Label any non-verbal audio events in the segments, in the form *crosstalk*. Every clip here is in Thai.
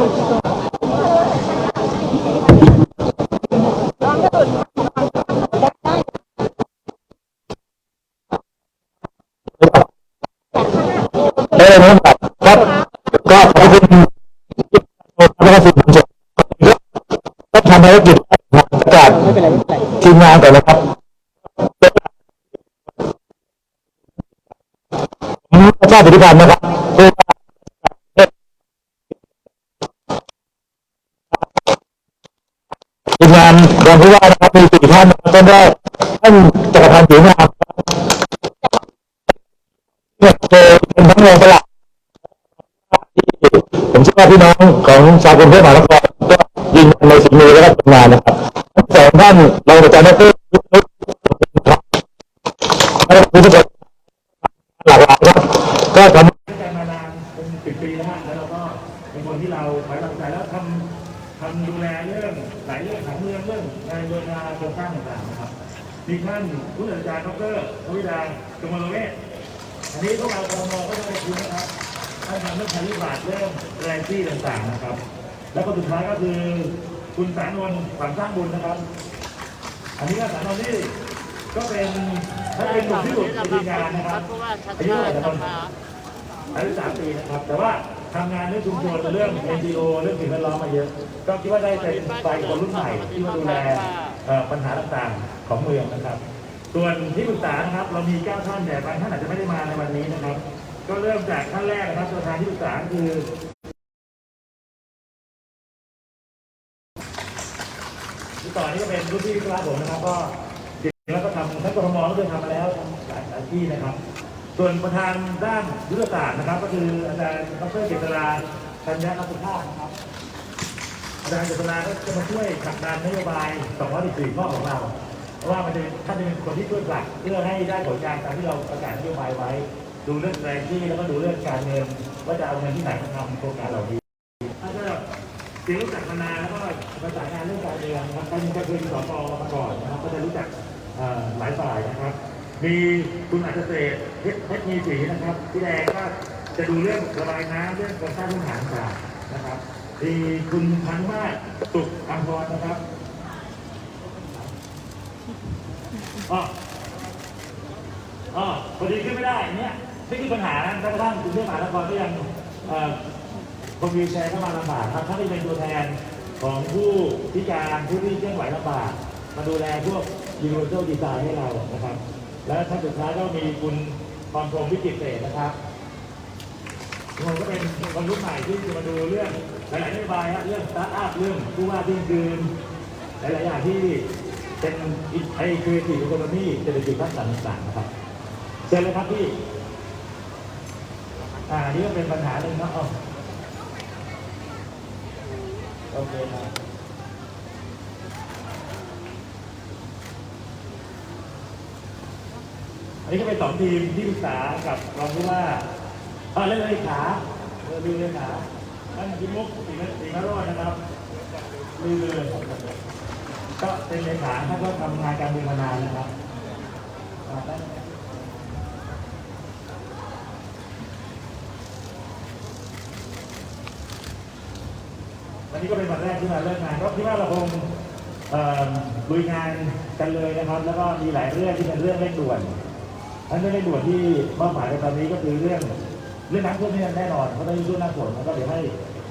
ได้เลยนะครับครับก็ขอบคุณแล้วก็สื่อมวลชนก็ทำภารกิจจากทีมงานก่อนนะครับผมชาติปฏิบัตินะครับเพื่อทีมงานรองผู้ว่านะครับมี สี่ท่านนะครับท่านแรกท่านจักรพันธ์ผิวงามเนี่ยเจอเป็นทั้งโรงประหลัดผมเชื่อว่าพี่น้องของชาวกรุงเทพมหานครก็ยืนยันในสิ่งนี้แล้วก็ทำงานนะครับทั้งสองท่านเรองอาจารย์ดรยุทธนุชครับและผู้ที่หลากหลายครับก็ทำใจมานานเป็นสิบปีแล้วฮะแล้วเราก็เป็นคนที่เราไว้วางใจแล้วทำทำดูแลเรื่องหลายเรื่องของเมืองเรื่องงานเวลาโครงสร้างต่าง ๆนะครับมีท่านผู้อาจารย์ดรทวิดากมลเวชอันนี้พวกเรากมก็จะไปคุยนะครับท่านทำเรื่องคาริบาตเรื่องแรงที่ต่างๆนะครับ แล้วก็สุดท้ายก็คือคุณสารนวลฝันสร้างบุญนะครับ อันนี้ก็สารนวลที่ก็เป็นถ้าเป็นหนุ่มที่สุดในทีมงานนะครับอายุเท่าไหร่นะครับอายุสามปีนะครับ แต่ว่า ทำงานเรื่องชุมชนเรื่อง NGO เรื่องสิ่งแวดล้อมมาเยอะ ก็คิดว่าได้เป็นฝ่ายคนรุ่นใหม่ที่มาดูแลปัญหาต่างๆของเมืองนะครับ ส่วนที่ปรึกษานะครับเรามี 9 ท่านแต่บางท่านอาจจะไม่ได้มาในวันนี้นะครับ ก็เริ่มจากท่านแรกนะครับประธานที่ปรึกษาคือที่ต่อนี้ก็เป็นรุ่นพี่วิศวะผมนะครับ ก็จริงแล้วก็ทำทั้งกรทมก็เคยทำมาแล้วทำหลายหลายที่นะครับ ส่วนประธานด้านยุทธศาสตร์นะครับ ก็คืออาจารย์ดรเจษฎาธัญญรัตน์ภาพนะครับอาจารย์เจษฎาก็จะมาช่วยผลักดันนโยบาย 214 ข้อของเรา เพราะว่ามันจะท่านจะเป็นคนที่ช่วยผลักเพื่อให้ได้ผลงานตามที่เราประกาศนโยบายไว้ ดูเรื่องแรงที่แล้วก็ดูเรื่องการเงินว่าจะเอาเงินที่ไหนมาทำโครงการเหล่านี้ถ้าเรียรู้จักมานานแล้วก็ประสานงานเรื่องการเมืองนะครับท่านก็เคยเป็นสปมาก่อนนะครับก็จะรู้จักหลายฝ่ายนะครับ มีคุณอัจฉริยะเพชรเพชรมีสีนะครับพี่แดงก็จะดูเรื่องระบายน้ำเรื่องโครสร้างพื้นฐานต่างนะครับมีคุณพันมาศสุขอัมพรนะครับอ๋ออ๋อพอดีขึ้นไม่ได้เนี่ยไม่มีปัญหานะแม้กระทั่งกรุงเทพมหานครก็ยังเอ่อคนวีแชร์เข้ามาลำบากครับท่านที่เป็นตัวแทนของผู้พิการผู้ที่เคลื่อนไหวลำบากมาดูแลพวก universal design ให้เรานะครับ และท่านสุดท้ายก็มีคุณพรพรมวิจิตรเศรนะครับผมก็เป็นคนรุ่นใหม่ที่จะมาดูเรื่องหลายๆนโยบายฮะเรื่องสตาร์ทอัพเรื่องผู้ว่าที่ยืนหลายๆอย่างที่เป็นไอคือสี่อีโคโนมีเศรษฐกิจสร้างสรรค์ต่างๆนะครับเชิญเลยครับพี่อ่าอันนี่ก็เป็นปัญหาหนึ่งเนาะโอเคครับ นนี้ก็เป็นสองทีมที่ปรึกษากับรองผู้ว่าเออเล่นเลขาเออดูเลขาท่านพิมุกสีนสีนรอดนะครับลือก็เป็นเลขาท่านก็ทำงานการเมืองมานานนะครับวันนี้ก็เป็นวันแรกที่มาเริ่มงานก็คิดว่าเราคงลุยงานกันเลยนะครับ แล้วก็มีหลายเรื่องที่เป็นเรื่องเร่งด่วน อันเรื่องเร่งด่วนที่มอบหมายในตอนนี้ก็คือเรื่องเรื่องน้ำท่วมนี่แน่นอนเพราะตอนนี้ช่วงหน้าฝนแล้วก็เดี๋ยวให้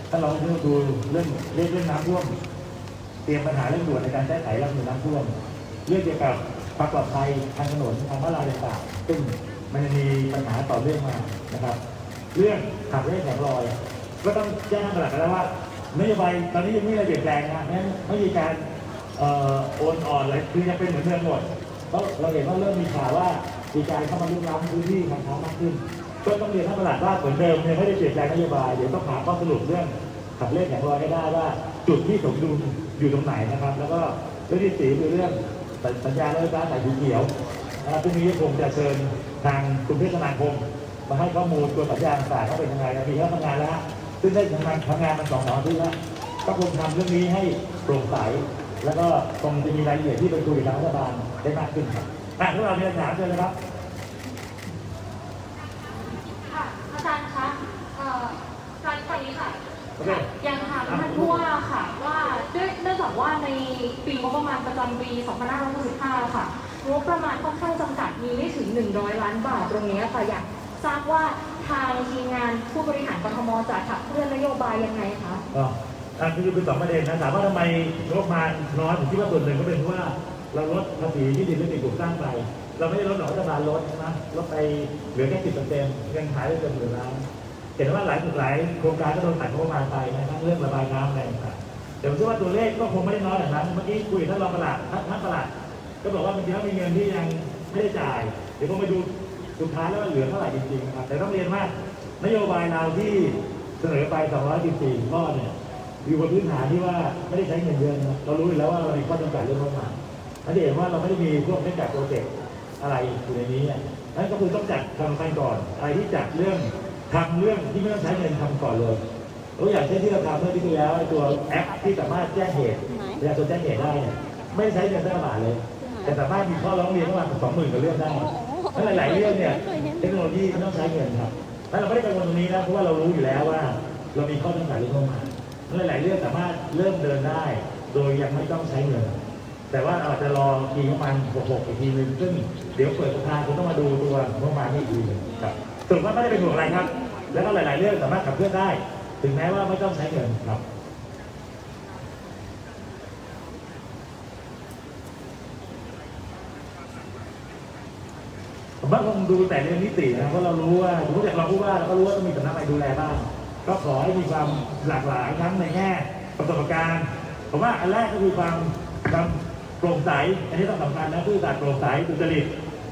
ท่านรองผู้ดูเรื่องเรื่องเรื่องน้ำท่วม เตรียมปัญหาเรื่องด่วนในการแก้ไขรับมือน้ำท่วมเรื่องเกี่ยวกับความปลอดภัยทางถนนทางมาลายต่างๆซึ่งมันจะมีปัญหาต่อเนื่องมานะครับ เรื่องขับเร่แข็งลอย ก็ต้องแจ้งท่านประหลัดกันแล้วว่านโยบายตอนนี้ยังไม่มีอะไรเปลี่ยนแปลงนะงั้นไม่มีการโอนอ่อนอะไรคือยังเป็นเหมือนเดิมหมดเพราะเราเห็นว่าเริ่มมีข่าวว่า มีการเข้ามาลุกล้ำพื้นที่ทางเท้ามากขึ้น ก็ต้องเรียนท่านประหลัดว่าเหมือนเดิมเนี่ยไม่ได้เปลี่ยนแปลงนโยบายเดี๋ยวต้องหาข้อสรุปเรื่องขับเล่นแข็งลอยให้ได้ว่าจุดที่สมดุลอยู่ตรงไหนนะครับ แล้วก็เรื่องที่สี่คือเรื่องสัญญาณรถไฟฟ้าสายสีเขียวนะครับซึ่งนี้คงจะเชิญทางกรุงเทพธนาคมมาให้ข้อมูลตัวสัญญาต่างๆเขาเป็นยังไงมีเขาทำงานแล้วฮะซึ่งได้ทำงานทำงานมาสองสามทิตย์แล้วก็คงทำเรื่องนี้ให้โปร่งใสแล้วก็คงจะมีรายละเอียดที่ไปคุยกับรัฐบาลได้มากขึ้นครับ อะพวกเรามีคำถามเชิญเลยครับ ค่ะอาจารย์คะเอ่อการฝั่งนี้ค่ะโอเคอยากถามท่านผู้ว่าค่ะว่าด้วยเนื่องจากว่าในปีงบประมาณประจำปี 2565 ค่ะงบประมาณค่อนข้างจำกัดมีไม่ถึง 100 ล้านบาทตรงนี้ค่ะอยากทราบว่าทางทีมงานผู้บริหารกทมจะขับเคลื่อนนโยบายยังไงคะก็อันนี้คือสองประเด็นนะถามว่าทำไมงบประมาณน้อยผมคิดว่าส่วนหนึ่งก็เป็นเพราะว่า เราลดภาษีที่ดินและสิ่งปลูกสร้างไป เราไม่ได้ลดหรอกรัฐบาลลดนะลดไปเหลือแค่สิบเปอร์เซ็นต์เงินขายได้เกือบหมื่นล้านเห็นว่าหลายหลายโครงการก็โดนตัดงบประมาณไปนะครับเรื่องระบายน้ำอะไรต่างๆแต่ผมเชื่อว่าตัวเลขก็คงไม่ได้น้อยอย่างนั้นเมื่อกี้คุยท่านรองประหลัดท่านท่านประหลัดก็บอกว่าบางทีแล้วมีเงินที่ยังไม่ได้จ่าย เดี๋ยวผมไปดูสุดท้ายแล้วว่าเหลือเท่าไหร่จริงๆนะครับแต่ต้องเรียนว่านโยบายเราที่เสนอไป 214 ข้อเนี่ยอยู่บนพื้นฐานที่ว่าไม่ได้ใช้เงินเยอะนะเรารู้อยู่แล้วว่าเรามีข้อจำกัดเรื่องงบประมาณ นั่นเองว่าเราไม่ได้มีพวกไม่จัดโปรเจกต์อะไรอยู่ในนี้เนี่ยนั่นก็คือต้องจัดทำกันก่อน อะไรที่จัดเรื่องทำเรื่องที่ไม่ต้องใช้เงินทำก่อนเลยตัวอย่างเช่นที่เราทำเมื่อที่ที่แล้วไอ้ตัวแอปที่สามารถแจ้งเหตุประชาชนแจ้งเหตุได้เนี่ยไม่ได้ใช้เงินสักบาทเลย แต่สามารถมีข้อร้องเรียนประมาณสองหมื่นกว่าเรื่องได้แล้วหลายๆเรื่องเนี่ยเทคโนโลยีไม่ต้องใช้เงินครับแล้วเราไม่ได้กังวลตรงนี้นะเพราะว่าเรารู้อยู่แล้วว่า เรามีข้อจำกัดเรื่องงบประมาณแล้วหลายๆเรื่องสามารถเริ่มเดินได้ โดยยังไม่ต้องใช้เงิน แต่ว่าเราอาจจะรอทีงบประมาณ66อีกทีนึงซึ่งเดี๋ยวเปิดสภาคงต้องมาดูตัวงบประมาณนี่อีกทีหนึงครับสรุปว่าไม่ได้เป็นห่วงอะไรครับ แล้วก็หลาย ๆ เรื่องสามารถขับเคลื่อนได้ ถึงแม้ว่าไม่ต้องใช้เงินครับผมว่าคงดูแต่เรื่องนิตินะเพราะเรารู้ว่าสมมติอยางเราพูดว่าเราก็รู้ว่าต้องมีสำนักอะไรดูแลบ้างก็ขอให้มีความหลากหลายทั้งในแง่ประสบการณ์ผมว่าอันแรกก็คือความความ โปร่งใส อันนี้ต้องสำคัญนะผู้จัดโปร่งใสสุจริต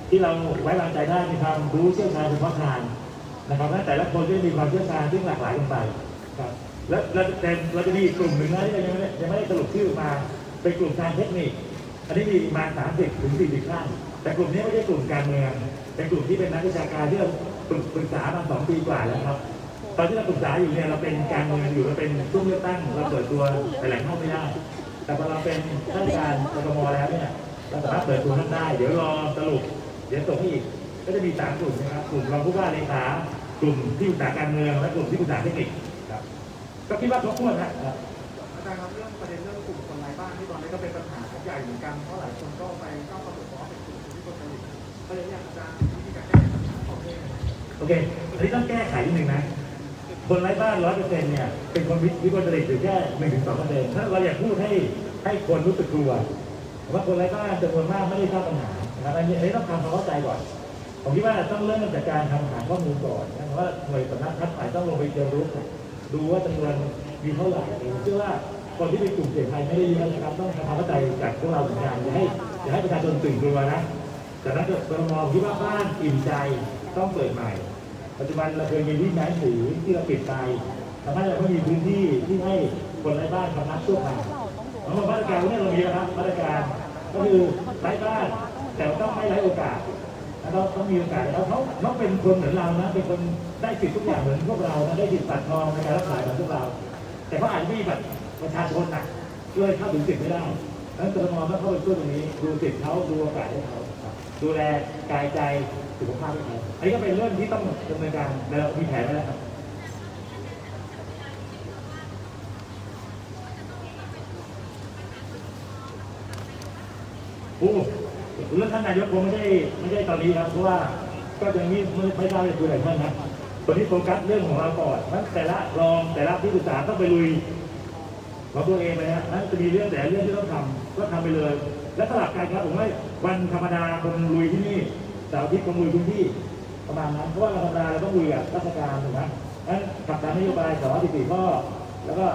ที่เราไว้วางใจได้มีความรู้เชี่ยวชาญเฉพาะทางนะครับและแต่ละคนก็มีความเชี่ยวชาญที่หลากหลายลงไปครับแล้วเราจะเป็นเราจะมีกลุ่มหนึ่งนะที่ยังไม่ได้ยังไม่ได้สรุปชื่อออกมาเป็นกลุ่มทางเทคนิค อันนี้มีประมาณ30 ถึง 40ท่านแต่กลุ่มนี้ไม่ใช่กลุ่มการเมืองเป็นกลุ่มที่เป็นนักวิชาการที่เราปรึกษามาสองปีกว่าแล้วครับตอนที่เราปรึกษาอยู่เนี่ยเราเป็นการเมืองอยู่เราเป็นช่วงเลือกตั้งเราเปิดตัวแต่แหล่งข้าไม่ได้ แต่พอเราเป็นข้าราชการกทมแล้วเนี่ยเราสามารถเปิดตัวท่านได้ เดี๋ยวรอสรุป เดี๋ยวส่งให้อีก ก็จะมีสามกลุ่มนะครับ กลุ่มรองผู้ว่าเลขากลุ่มที่ปรึกษาการเมือง และกลุ่มที่ปรึกษาเทคนิคครับ ก็คิดว่าครบถ้วนนะครับอาจารย์ครับเรื่องประเด็นเรื่องกลุ่มคนไร้บ้านที่ตอนนี้ก็เป็นปัญหาใหญ่เหมือนกัน เพราะหลายคนก็ไปก้าวกระโดดว่าเป็นกลุ่มคนที่คนผลิตประเด็นเนี่ยอาจารย์มีวิธีการแก้ไขปัญหาของเองโอเคอันนี้ต้องแก้ไขนิดนึงนะ คนไร้บ้านร้อยเปอร์เซ็นต์เนี่ยเป็นคนวิวิกลจริตอยู่แค่หนึ่งถึงสองเปอร์เซ็นต์ถ้าเราอยากพูดให้ให้คนรู้สึกกลัวว่าคนไร้บ้านจำนวนมากไม่ได้ทราบปัญหานะครับอันนี้ต้องทำความเข้าใจก่อนผมคิดว่าต้องเริ่มจากการทำฐานข้อมูลก่อนนะว่าหน่วยสำนักคัดหมายต้องลงไปเจอรู้ดูว่าจำนวนมีเท่าไหร่เชื่อว่าคนที่เป็นกลุ่มเสี่ยงภัยไม่ได้เยอะนะครับ ต้องทำความเข้าใจจากพวกเราเหมือนกันอย่าให้อย่าให้ประชาชนตื่นกลัวนะแต่ถ้าเกิดเรามองคิดว่าบ้านอิ่มใจต้องเปิดใหม่ ปัจจุบันเราเคยมีที่แม้สีที่เราปิดไปทำให้เราไม่มีพื้นที่ที่ให้คนไร้บ้านพำนักชั่วคราวแล้วมาตรการพวกนี้เรามีแล้วครับมาตรการก็คือไร้บ้านแต่ว่าต้องไม่ไร้โอกาสแล้วเราต้องมีโอกาสแล้วเขาเขาเป็นคนเหมือนเรานะเป็นคนได้สิทธิ์ทุกอย่างเหมือนพวกเรานะได้สิทธิ์ตัดทองในการรักษาเหมือนพวกเรา แต่เขาอาจจะไม่มีบัตรประชาชนนะเลยเข้าถึงสิทธิ์ไม่ได้ดังนั้นกรทมต้องเข้าไปช่วยตรงนี้ดูสิทธิ์เขาดูโอกาสให้เขาดูแลกายใจสุขภาพให้เขา อันนี้ก็เป็นเรื่องที่ต้องดำเนินการแล้วมีแผนไว้แล้วครับโอ้เรื่องท่านนายกคงไม่ได้ไม่ได้ตอนนี้ครับเพราะว่าก็ยังไม่ไม่ไม่ทราบจะคุยอะไรท่านนะตอนนี้โฟกัสเรื่องของเราก่อนนั้นแต่ละรองแต่ละที่ปรึกษาต้องไปลุยของตัวเองเลยฮะนั้นจะมีเรื่องแต่เรื่องที่ต้องทำก็ทำไปเลย และสลับกันครับผมว่าวันธรรมดาคนลุยที่นี่เสาร์อาทิตย์คนลุยพื้นที่ ประมาณนั้นเพราะว่าวันธรรมดาเราต้องลุยกับราชการถูกไหมนั้นขับตามนโยบายสองร้อยสิบสี่ข้อ แล้วก็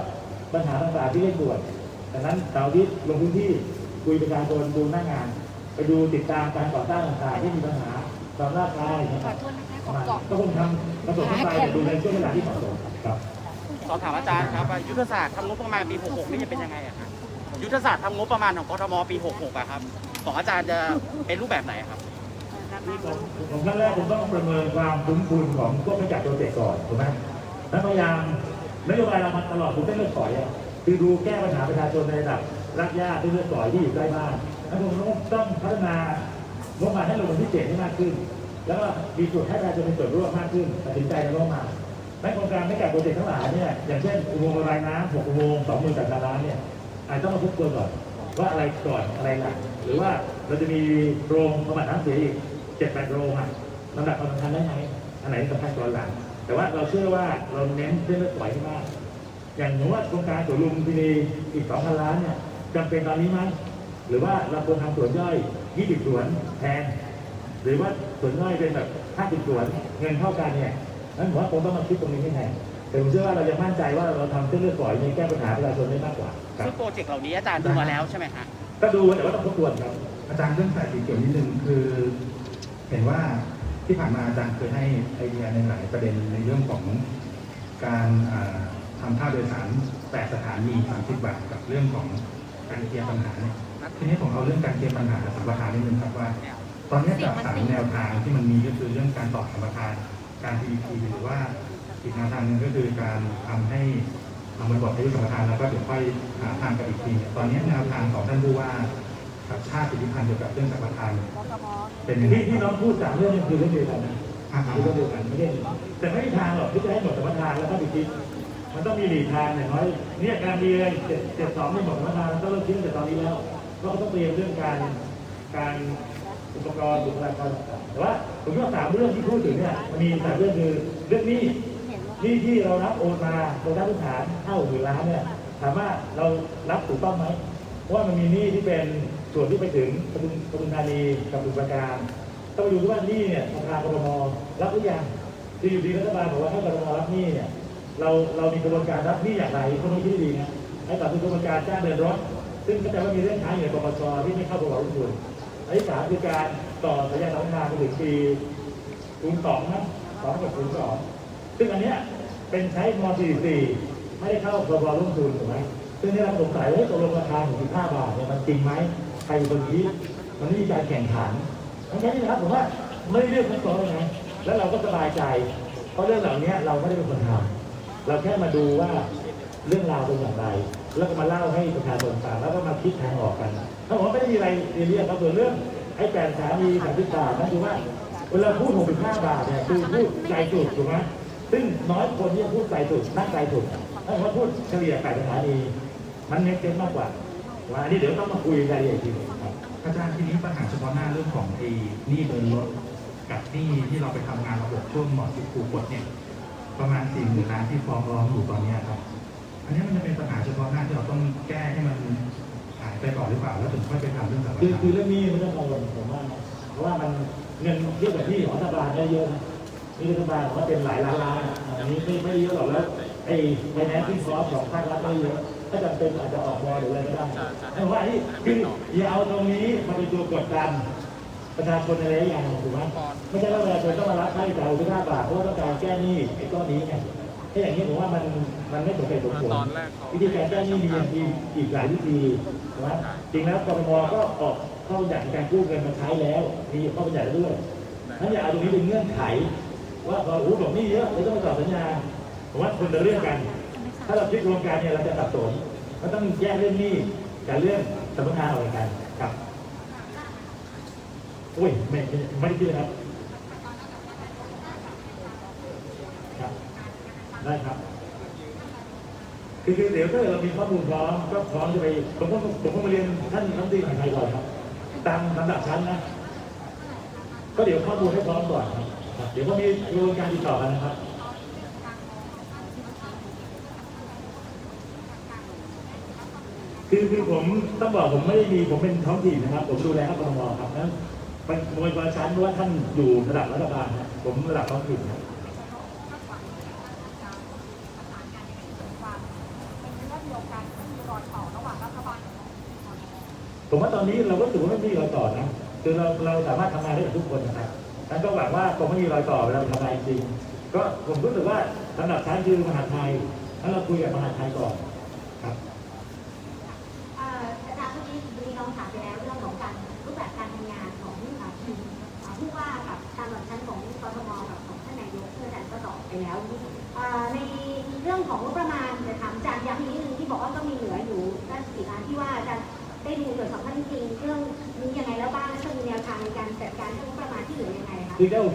ปัญหาต่างๆที่เร่งด่วนดังนั้นเสาร์อาทิตย์ลงพื้นที่คุยประชาชนดูหน้างาน ไปดูติดตามการก่อสร้างต่างๆที่มีปัญหาความล่าช้าอะไรอย่างเงี้ยครับประมาณก็คงทำประสบการณ์ไปแต่ดูในช่วงเวลาที่เหมาะสมครับสอบถามอาจารย์ครับว่ายุทธศาสตร์ทำงบประมาณปี 66 นี่จะเป็นยังไงอะครับยุทธศาสตร์ทำงบประมาณของกทมปี 66อะครับของอาจารย์จะเป็นรูปแบบไหนครับผมผม ขั้นแรกผมต้องประเมินความคุ้มทุนของพวกไม่จัดโปรเจกต์ก่อนถูกไหมแล้วพยายามนโยบายเรามาตลอดผมเส้เลือดฝอยอะคือดูแก้ปัญหาประชาชนในระดับรักยากเส้เลือดฝอยที่อยู่ใกล้บ้านแล้วผมต้องต้องพัฒนางบประมาณให้ลงมาที่เจ็ดให้มากขึ้น แล้วก็มีส่วนให้ประชาชนเป็นส่วนร่วมมากขึ้นตัดสินใจในงบประมาณและโครงการไม่แก่โปรเจกต์ทั้งหลายเนี่ยอย่างเช่นอุโมงค์ระบายน้ำหกอุโมงค์สองหมื่นแปดพันล้านเนี่ยอาจจะต้องมาทบทวนก่อนว่าอะไรก่อนอะไรหลังหรือว่าเราจะมีโรงบำบัดน้ำเสียอีก จ็ดแปดโรงอะลำดับความสำคัญได้ไหมอันไหนสำคัญก่อนหลัง แต่ว่าเราเชื่อว่าเราเน้นเรื่องเลือดฝอยให้มาก อย่างสมมติว่าโครงการสวนลุมพินีอีก2,000ล้านเนี่ยจำเป็นตอนนี้ไหมหรือว่าเราควรทำสวนย่อย20สวนแทนหรือว่าสวนย่อยเป็นแบบ50สวนเงินเท่ากันเนี่ยนั้นผมว่าคงต้องมาคิดตรงนี้ให้แทนแต่ผมเชื่อว่าเรายังมั่นใจว่าเราทำเส้นเลือดฝอยในแก้ปัญหาประชาชนได้มากกว่าครับซึ่งโปรเจกต์เหล่านี้อาจารย์ดูมาแล้วใช่ไหมฮะก็ดูแต่ว่าต้องทบทวนครับอาจารย์เรื่องสายสีเขียวนิดนึงคือ เห็นว่าที่ผ่านมาอาจารย์เคยให้ไอเดียในหลายประเด็นในเรื่องของการอ่าทำค่าโดยสารแปดสถานี30 บาทกับเรื่องของการเคลียร์ปัญหาเนี่ยทีนี้ผมเอาเรื่องการเคลียร์ปัญหาสัมปทานนิดนึงครับว่า ตอนนี้จากสามแนวทางที่มันมีก็คือเรื่องการต่อสัมปทานการ PPP หรือว่าอีกแนวทางหนึ่งก็คือการทำให้ทำบริบทอายุสัมปทานแล้วก็เดี๋ยวค่อยหาทางกันอีกทีเนี่ยตอนนี้แนวทางของท่านผู้ว่า กับชาติสิทธิพันธ์เกี่ยวกับเรื่องสัมปทานเนี่ยเป็นยังไงที่ที่น้องพูดสามเรื่องนี้คือเรื่องเดียวกันนะอ่าคือเรื่องเดียวกันไม่ได้แต่ไม่มีทางหรอกที่จะให้หมดสมรทานแล้วก็ไปคิดมันต้องมีหลีกทางอย่างน้อยเนี่ยการเรียนเจ็ดเจ็ดสองไม่หมดสมรทานต้องเริ่มคิดตั้งแต่ตอนนี้แล้วเพราะเขาต้องเตรียมเรื่องการการอุปกรณ์บุคลากรต่างๆแต่ว่าผมว่าสามเรื่องที่พูดถึงเนี่ยมันมีสามเรื่องคือเรื่องหนี้หนี้ที่เรารับโอนมาโดยด้านพื้นฐานเท่าหมื่นล้านเนี่ยถามว่าเรารับถูกต้องไหมเพราะว่ามันมีหนี้ที่เป็น ส่วนที่ไปถึงปทุมปทุมธานีกับสมุทรปราการ ต้องไปดูว่านี้เนี่ยธนาคารกรมรับหรือยังที่อยู่ดีรัฐบาลบอกว่าให้กรมรับนี้เนี่ยเราเรามีกระบวนการรับนี้อย่างไรคนนี้ที่ดีนะให้ต่อคือกระบวนการจ้างเดินรถ ซึ่งก็จะว่ามีเรื่องค้างอยู่ในปปชที่ไม่เข้าประวัติคุณอันที่สามคือการต่อสัญญาสัมปทานไปถึงปีคูณสองนะสองกับคูณสองซึ่งอันเนี้ยเป็นใช้ม .44 ไม่ได้เข้าประวัติลงทุนถูกไหมซึ่งนี่เราสงสัยว่าตกลงราคาถึง15บาทเนี่ยมันจริงไหม ใครเป็นคนคิดมันไม่มีการแข่งขันทั้งนี้นะครับผมว่าไม่ได้เลือกทั้งสองเลยนะแล้วเราก็สบายใจ เพราะเรื่องเหล่านี้เราไม่ได้เป็นคนทำเราแค่มาดูว่าเรื่องราวเป็นอย่างไร แล้วก็มาเล่าให้ประชาชนฟังแล้วก็มาคิดทางออกกันถ้าผมว่าไม่ได้มีอะไรเรียกครับส่วนเรื่องไอ้แปดสามีสามสิบบานั่นคือว่าเวลาพูดหกสิบห้าบาทเนี่ยคือพูดไกลสุดถูกไหมซึ่งน้อยคนที่พูดไกลสุดนั่งไกลสุดถ้าผมว่าพูดเฉลี่ยแปดสถานีมันเน้นเต็มมากกว่า ว่าอันนี้เดี๋ยวต้องมาคุยรายละเอียดอีกทีหนึงครับ อาจารย์ทีนี้ปัญหาเฉพาะหน้าเรื่องของไอ้หนี้เดินรถกับหนี้ที่เราไปทำงานระบบช่วงหมอสิบครูกดเนี่ยประมาณสี่หมื่นล้านที่ฟ้องร้องอยู่ตอนเนี้ยครับ อันนี้มันจะเป็นปัญหาเฉพาะหน้าที่เราต้องแก้ให้มันหายไปก่อนหรือเปล่าแล้วถึงค่อยไปทำเรื่องสัมปคือทานคือเรื่องนี้มันต้องกังวลผมว่านะเพราะว่ามันเงินเทียบกับที่ของรัฐบาลได้เยอะนะนี่รัฐบาลบอกว่าเป็นหลายล้านล้านอะอันนี้ไม่ไม่เยอะหรอกแล้วไอ้ไฟแนนซ์ที่คอสของภาครัฐไม่เยอะ ถ้าจำเป็นอาจจะออกบอหรืออะไรก็ได้แต่ว่าไอ้คืออย่าเอาตรงนี้มาเป็นตัวกดดันประชาชนในระยะยาวถูกไหมไม่ใช่ว่าประชาชนต้องมารับค่าใช้จ่ายที่ห้าบาทเพราะว่าต้องการแก้หนี้ไอ้ก้อนนี้ไงถ้าอย่างนี้ผมว่ามันมันไม่สมเหตุสมผลวิธีการแก้หนี้มีมีอีกหลายวิธีนะจริงแล้วกรทมก็ออกข้อบัญญัติในการกู้เงินมาใช้แล้ว มีข้อบัญญัติด้วยนั้นอย่าเอาตรงนี้เป็นเงื่อนไข ว่าพอโอ้โหบอกหนี่เยอะเลยต้องมาต่อสัญญาผมว่าคนละเรื่องกัน ถ้าเราคิดรวมกันเนี่ยเราจะสับสนก็ต้องแยกเรื่องหนี้กับเรื่องสัมปทานออกจากกันครับอุ้ยไม่ไม่ไม่ได้คิดเลยครับครับ ได้ครับคือคือเดี๋ยวถ้าเรามีข้อมูลพร้อมก็พร้อมจะไปผมก็ผมก็มาเรียนท่านน้ำตีของไทยก่อนครับตามลำดับชั้นนะ ก็เดี๋ยวข้อมูลให้พร้อมก่อนครับครับเดี๋ยวก็มีกระบวนการติดต่อกันนะครับ คือคือผมต้องบอกผมไม่ได้มีผมเป็นท้องถิ่นนะครับ ผมดูแลกรทมครับนั้นมันโดยประชันว่าท่านอยู่ระดับรัฐบาลนะผมระดับท้องถิ่นครับผมว่าตอนนี้เราก็ถือว่าไม่มีรอยต่อนะคือเราเราสามารถทำงานได้กับทุกคนนะครับนั้นก็หวังว่าคงไม่มีรอยต่อเวลาเราทำงานจริง ก็ผมรู้สึกว่าลำดับชั้นคือมหาไทยถ้าเราคุยกับมหาไทยก่อน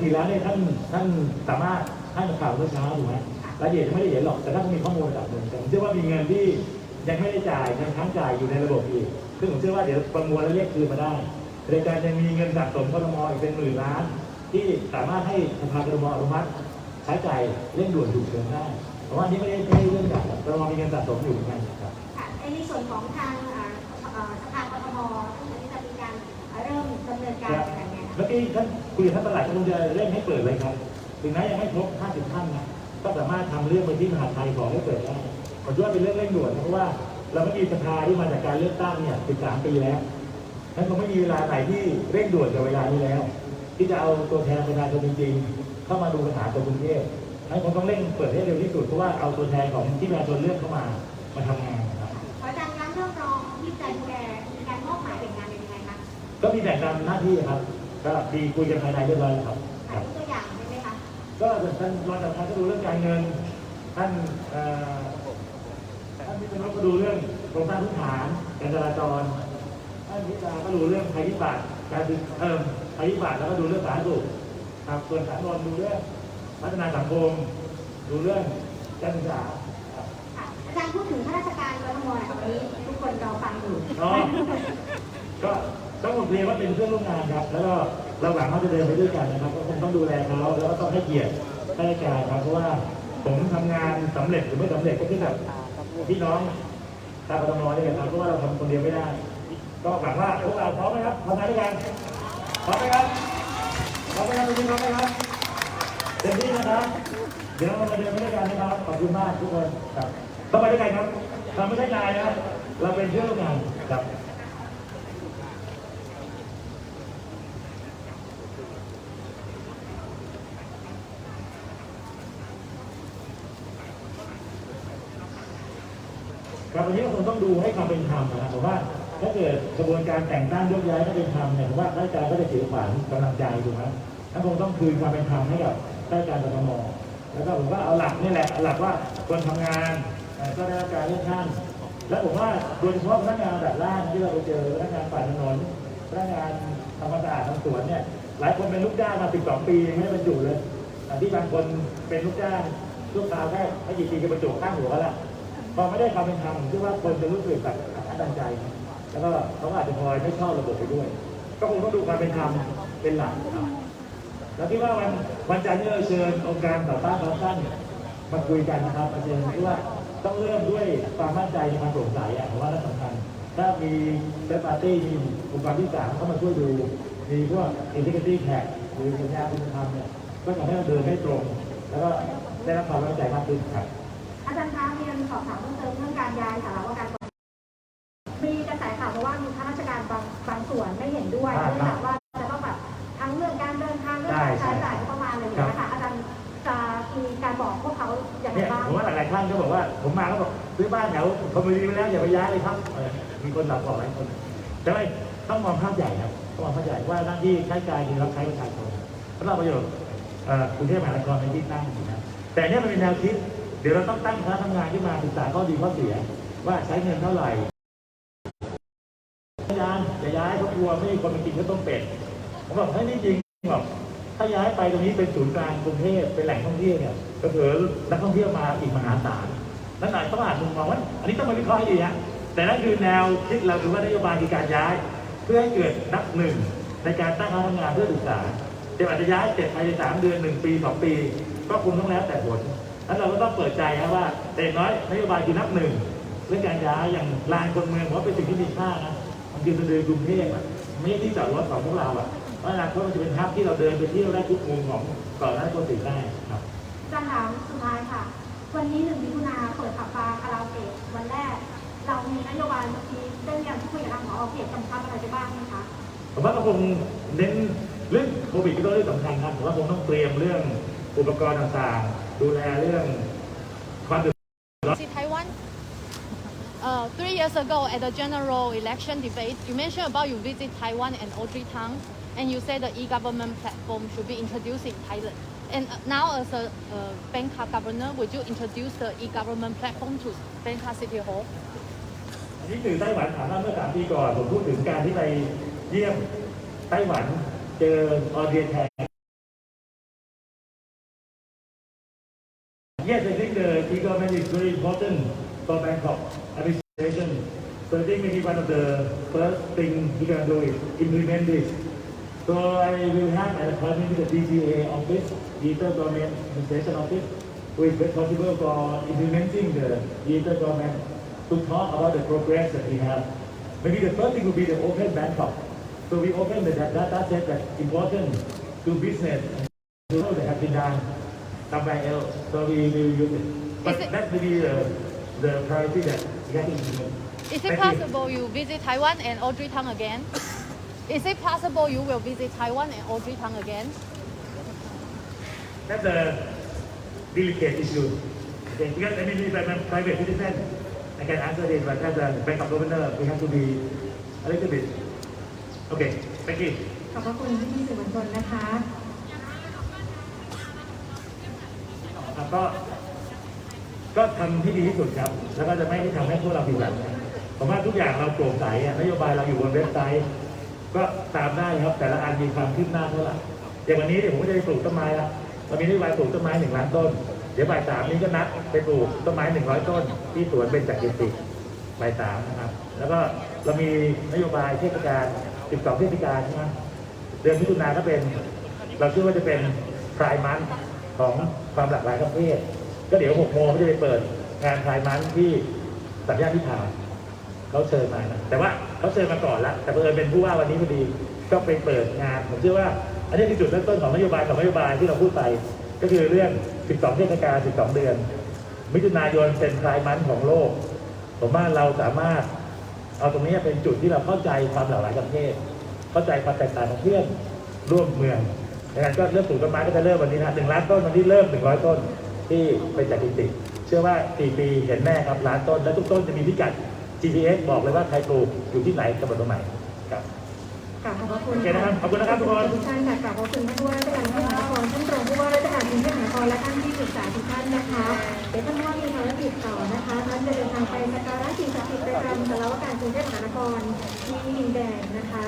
อเคแล้วเนี่ยท่านท่านสามารถให้ข่าวเมื่อเช้าถูกไหมค่ะรายละเอียดยังไม่ได้เห็นหรอกแต่ถ้ามีข้อมูลระดับหนึ่งแต่ผมเชื่อว่ามีเงินที่ยังไม่ได้จ่ายเงินค้างจ่ายอยู่ในระบบอีกซึ่งผมเชื่อว่าเดี๋ยวประมวลแล้วเรียกคืนมาได้รายการยังมีเงินสะสมกทมอีกเป็นหมื่นล้าน ที่สามารถให้สภากทมอนุมัติใช้จ่ายเร่งด่วนฉุกเฉินได้เพราะว่านี่ไม่ได้ไม่ได้เรื่องใหญ่หรอกกทมมีเงินสะสมอยู่เหมือนกันครับค่ะในส่วนของทางเอ่อเอ่อสภากทมซึ่งอันนี้จะมีการเริ่มดำเนินการ อย่างไรนะคะเมื่อกี้ท่านคุยกับท่านประหลัดกำลังจะเร่งให้เปิดเลยครับ ถึงแม้ยังไม่ครบ 50 ท่านนะก็สามารถทำเรื่องไปที่มหาดไทยขอให้เปิดได้ผมคิดว่าเป็นเรื่องเร่งด่วนนะเพราะว่าเราไม่มีสภาที่มาจากการเลือกตั้งเนี่ย 13 ปีแล้วนั้นคงไม่มีเวลาไหนที่เร่งด่วนกับเวลานี้แล้ว ที่จะเอาตัวแทนประชาชนจริงๆเข้ามาดูปัญหาตัวกรุงเทพนั้นผมต้องเร่งเปิดให้เร็วที่สุดเพราะว่าเอาตัวแทนของที่ประชาชนเลือกเข้ามามาทำงานนะครับขออาจารย์คะเรื่องรองที่ใจดูแลมีการมอบหมายแบ่งงานเป็นยังไงคะก็มีแบ่งตามหน้าที่ครับ ก็ดีคุยกันภายในเรียบร้อยแล้วครับคอะรับยกตัวอย่างได้ไหมคะก็ท่านรองจากท่านก็ดูเรื่องการเงิน ท่านเอ่อท่านพิจารณาก็ดูเรื่องโครงสร้างพื้นฐานการจราจร ท่านพิจารณาก็ดูเรื่องภัยพิบัติการดึงเอ่อภัยพิบัติแล้วก็ดูเรื่องสาธารณสุขครับส่วนสาธารณดูเรื่องพัฒนาสังคม ดูเรื่องการศึกษาครับ ค่ะอาจารย์พูดถึงข้าราชการกทมหน่อยค่ะวันนี้ทุกคนรอฟังอยู่ เนาะก็ ต้องผมเรียนว่าเป็นเพื่อนร่วมงานครับ แล้วก็เราหวังว่าจะเดินไปด้วยกันนะครับ ก็คงต้องดูแลเขาแล้วก็ต้องให้เกียรติข้การครับ เพราะว่าผมทำงานสำเร็จหรือไม่สำเร็จก็ขึ้นกับพี่น้องชาวกทมนี่แหละครับเพราะว่าเราทำคนเดียวไม่ได้ ก็หวังว่าพวกเราพร้อมไหมครับทำงานด้วยกันพร้อมไหมครับพร้อมไหมครับทุกทีพร้อมไหมครับเต็มที่นะครับ เดี๋ยวเรามาเดินไปด้วยกันนะครับขอบคุณมากทุกคนครับต้องไปด้วยกันครับเราไม่ใช่นายนะเราเป็นเพื่อนร่วมงานครับวันนี้ก็คง ต้องดูให้ความเป็นธรรมนะครับผมว่า ถ้าเกิดกระบวนการแต่งตั้งยกย้ายไม่เป็นธรรมเนี่ยผมว่าข้าราชการก็จะเสียขวัญกำลังใจถูกไหมถ้าคงต้องคืนความเป็นธรรมให้กับข้าราชการกทมแล้วก็ผมว่าเอาหลักนี่แหละหลักว่าคนทำงานก็ได้รับการเลื่อนขั้นและผมว่าโดยเฉพาะพนักงานระดับล่างที่เราไปเจอพนักงานฝ่ายถนนพนักงานทำความสะอาดทำสวนเนี่ยหลายคนเป็นลูกจ้างมา 12 ปียังไม่ได้บรรจุเลยอ่ที่บางคนเป็นลูกจ้างชั่วคราวแค่ไม่กี่ปีก็บรรจุข้างหัวแล้ว พอไม่ได้ความเป็นธรรมผมคิดว่าคนจะรู้สึกแบบอัดอั้นตันใจ แล้วก็เขาอาจจะพลอยไม่ชอบระบบไปด้วย ก็คงต้องดูความเป็นธรรมเป็นหลักครับแล้วที่ว่าวันวันจันทร์นี้เราเชิญองค์การต่อต้านคอร์รัปชันมาคุยกันนะครับมาเชิญที่ว่าต้องเริ่มด้วยความมั่นใจในความโปร่งใสอะผมว่าน่าสำคัญ ถ้ามีเซฟปาร์ตี้มีองค์กรที่สามเข้ามาช่วยดูมีพวกอินทิเกตี้แท็กหรือสัญญาคุณธรรมเนี่ยก็ทำให้เราเดินให้ตรง แล้วก็ได้รับความไว้วางใจมากขึ้นครับ อาจารย์คะเรียนสอบถามเพิ่มเติมเรื่องการย้ายสารวัตรการมีกระแสข่าวมาว่ามีข้าราชการบางบางส่วนไม่เห็นด้วยอ่าเนื่องจากว่าจะต้องแบบทั้งเรื่องการเดินทางเรื่องการใช้จ่ายงบประมาณอะไรอย่างเงี้ยค่ะอาจารย์จะมีการบอกพวกเขาอย่างไรเนี่ยบ้างผมว่าหลายๆท่านก็บอกว่าผมมาแล้วบอกซื้อบ้านแถวคอมมิวนิตี้ไปแล้วอย่าไปย้ายเลยครับเออมีคนหลับบอกหลายคนแต่ว่าต้องมองภาพใหญ่ครับต้องมองภาพใหญ่ว่าหน้าที่ใช้จ่ายคือรับใช้ประชาชนสำหรับประโยชน์เอ่อกรุงเทพมหานครเป็นที่ตั้งอยู่นะแต่เนี่ยมันเป็นแนวคิด เดี๋ยวเราต้องตั้งคณะทำงานขึ้นมาศึกษาข้อดีข้อเสีย ว่าใช้เงินเท่าไหร่ย้ายจะย้ายเพราะกลัวไม่มีคนมากินข้าวต้มเป็ดผมบอกให้นี่จริงบอกถ้าย้ายไปตรงนี้เป็นศูนย์กลางกรุงเทพเป็นแหล่งท่องเที่ยวเนี่ยก็เผื่อนักท่องเที่ยวมาอีกมหาศาลนั่นหมายต้องอ่านมุมมองว่าอันนี้ต้องมาวิเคราะห์ให้ดีนะแต่นั่นคือแนวคิดเราคือว่านโยบายคือการย้าย เพื่อให้เกิดนับหนึ่งในการตั้งคณะทำงานเพื่อศึกษาเดี๋ยวอาจจะย้ายเสร็จภายในสามเดือนหนึ่งปีสองปี ก็คงต้องแล้วแต่ผล นั้นเราก็ต้องเปิดใจนะว่าแต่อย่างน้อยนโยบายคือนับหนึ่งเรื่องการย้ายอย่างลานคนเมืองผมว่าเป็นสิ่งที่มีค่านะมันคือสะดือกรุงเทพอะไม่ใช่ที่จอดรถของพวกเราอะเพราะอนาคตมันจะเป็นทับที่เราเดินไปเที่ยวได้ทุกมุมของเกาะล้านโกสินทร์ได้ครับอาจารย์ถามสุดท้ายค่ะ วันนี้หนึ่งมิถุนาเปิดผับบาร์คาราโอเกะวันแรก เรามีนโยบายเมื่อกี้ได้มีการพูดคุยกับทางหมอโอเคกำชับอะไรไปบ้างไหมคะผมว่าก็คงเน้นเรื่องโควิดก็เป็นเรื่องสำคัญครับผมว่าคงต้องเตรียมเรื่องอุปกรณ์ต่างๆ *laughs* ดูแลเรื่องความเดือด Visit Taiwan. Uh, three years ago at the general election debate, you mentioned about you visit Taiwan and all three towns, and you said the e-government platform should be introduced in Thailand. And uh, now, as a uh, Bangkok governor, would you introduce the e-government platform to Bangkok City Hall? อันนี้คือไต้หวันถามว่าเมื่อสามปีก่อนผมพูดถึงการที่ไปเยี่ยมไต้หวันเจอออเดียแทน yes, I think the e-government is very important for Bangkok administration. So I think maybe one of the first thing we can do is implement this. So I will have an appointment with the DGA office, Digital Government Administration Office, who is responsible for implementing the digital government to talk about the progress that we have. Maybe the first thing would be the open Bangkok. So we open the da- data set that's important to business and to that have been done somewhere else. So we will use it. But Is it- that's maybe the, the priority that we have to implement. Is it Thank you. possible you visit Taiwan and Audrey Tang again? Is it possible you will visit Taiwan and Audrey Tang again? That's a delicate issue. Okay, because I mean, if I'm a private citizen, I can answer this, but as a bank of governor, we have to be a little bit. Okay, thank you. ขอบพระคุณพี่ๆสื่อมวลชนนะคะ ครับก็ก็ทำที่ดีที่สุดครับ แล้วก็จะไม่ให้ทำให้พวกเราผิดหวังผมว่าทุกอย่างเราโปร่งใสนโยบายเราอยู่บนเว็บไซต์ ก็ตามได้ครับ แต่ละอันมีความคืบหน้าเท่าไหร่อย่างวันนี้เนี่ยผมก็จะไปปลูกต้นไม้ละเรามีนโยบายปลูกต้นไม้หนึ่งล้านต้น เดี๋ยวบ่ายสามนี้ก็นัดไปปลูกต้นไม้หนึ่งร้อยต้น ที่สวนเป็นจักริติบ่ายสามนะครับ แล้วก็เรามีนโยบายเทศกาล12เทศกาลใช่ไหมเดือนมิถุนาก็เป็น เราเชื่อว่าจะเป็นพรายมัน ของความหลากหลายทางเพศก็เดี๋ยว6โมงก็จะไปเปิดงานพรายมันที่สัญญาณพิธาเขาเชิญมานะแต่ว่าเขาเชิญมาก่อนละแต่เผอิญเป็นผู้ว่าวันนี้พอดีก็ไปเปิดงาน ผมเชื่อว่าอันนี้คือจุดเริ่มต้นของนโยบายของนโยบายที่เราพูดไป ก็คือเรื่อง 12 เทศกาล 12 เดือน มิถุนายนเป็นพรายมันของโลก ผมว่าเราสามารถเอาตรงนี้เป็นจุดที่เราเข้าใจความหลากหลายทางเพศเข้าใจความแตกต่างของเพื่อนร่วมเมือง ดังนั้นก็เริ่มปลูกต้นไม้ก็จะเริ่มวันนี้นะหนึ่งล้านต้นวันนี้เริ่มหนึ่งร้อยต้นที่เป็นจากดิติเชื่อว่าสี่ปีเห็นแน่ครับล้านต้นและทุกต้นจะมีพิกัด GPS บอกเลยว่าใครปลูกอยู่ที่ไหนกำหนดตรงไหนครับกราบขอบพระคุณโอเคนะครับขอบคุณนะครับทุกคนทุกท่านค่ะกราบขอบคุณท่านผู้ว่าราชการกรุงเทพมหานครท่านรองผู้ว่าราชการกรุงเทพมหานครและท่านที่ปรึกษาทุกท่านนะคะเดี๋ยวท่านผู้ว่ามี ภารกิจต่อนะคะท่านจะเดินทางไปสักการะสิ่งศักดิ์สิทธิ์ประจำสารวการกรุงเทพมหานครที่ดินแดงนะคะ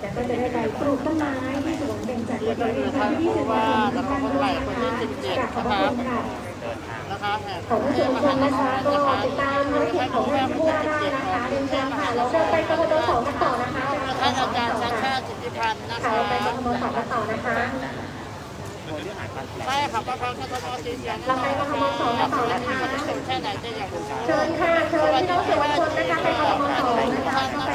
แต่ก็จะได้ไปปลูกต้นไม้ที่สวนเบญจกิติที่ที่สื่อมวลชนทุกท่านด้วยนะคะกราบขอบพระคุณค่ะนะคะแห่ของผู้ชมชนนะคะก็ติดตามภารกิจของท่านผู้ว่าได้นะคะเดินทางค่ะเราเดินไปกทมสองกันต่อนะคะท่านอาจารย์ชัชชาติสิทธิพันธ์นะค่ะคะเราไปกทมสองกันต่อนะคะ ใช่ค่ะประธานกทมยืนยันเราไปกทมสองกันต่อนะคะแค่ไหนจะอยากรู้เชิญค่ะ เชิญพี่น้องสื่อมวลชนนะคะไปกทมสองนะคะก็ไป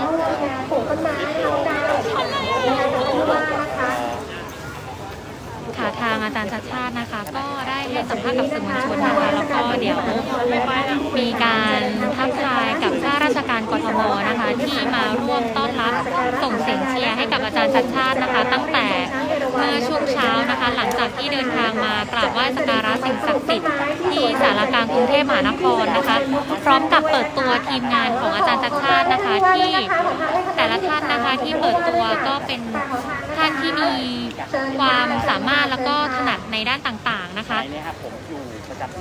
ร่วมงานปลูกต้นไม้เราดาวนะคะจากผู้ว่านะคะค่ะทางอาจารย์ชัดชาตินะคะ ก็ได้ให้สัมภาษณ์กับสื่อมวลชนนะคะแล้วก็เดี๋ยวมีการทักทายกับข้าราชการกทมนะคะ ที่มาร่วมต้อนรับส่งเสียงเชียร์ให้กับอาจารย์ชัดชาตินะคะ ตั้งแต่ เมื่อช่วงเช้านะคะ หลังจากที่เดินทางมากราบไหว้สักการะสิ่งศักดิ์สิทธิ์ที่สารกลางกรุงเทพมหานครนะคะ พร้อมกับเปิดตัวทีมงานของอาจารย์จักรชาตินะคะที่ แต่ละท่านนะคะที่เปิดตัวก็เป็นท่านที่มีความสามารถแล้วก็ถนัดในด้านต่างๆนะคะ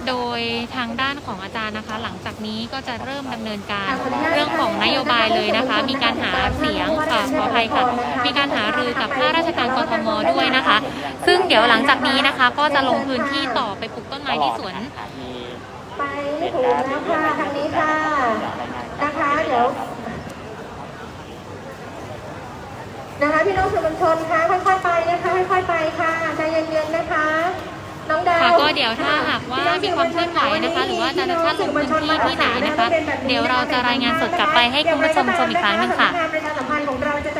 โดยทางด้านของอาจารย์นะคะ หลังจากนี้ก็จะเริ่มดำเนินการเรื่องของนโยบายเลยนะคะ มีการหาเสียงค่ะขออภัยค่ะ มีการหารือกับข้าราชการกทมด้วยนะคะ ซึ่งเดี๋ยวหลังจากนี้นะคะ ก็จะลงพื้นที่ต่อไปปลูกต้นไม้ที่สวนไปถูกแล้วค่ะทางนี้ค่ะนะคะเดี๋ยว นะคะพี่น้องสื่อมวลชนคะค่อยๆไปนะคะค่อยๆไปค่ะใจเย็นๆนะคะ น้องดาวค่ะก็เดี๋ยวถ้าหากว่ามีความเคลื่อนไหวนะคะ หรือว่าอาจารย์ชัดชาติลงพื้นที่ที่ไหนนะคะ เดี๋ยวเราจะรายงานสดกลับไปให้คุณผู้ชมชมอีกครั้งหนึ่งค่ะงานประชาสัมพันธ์ของเราจะ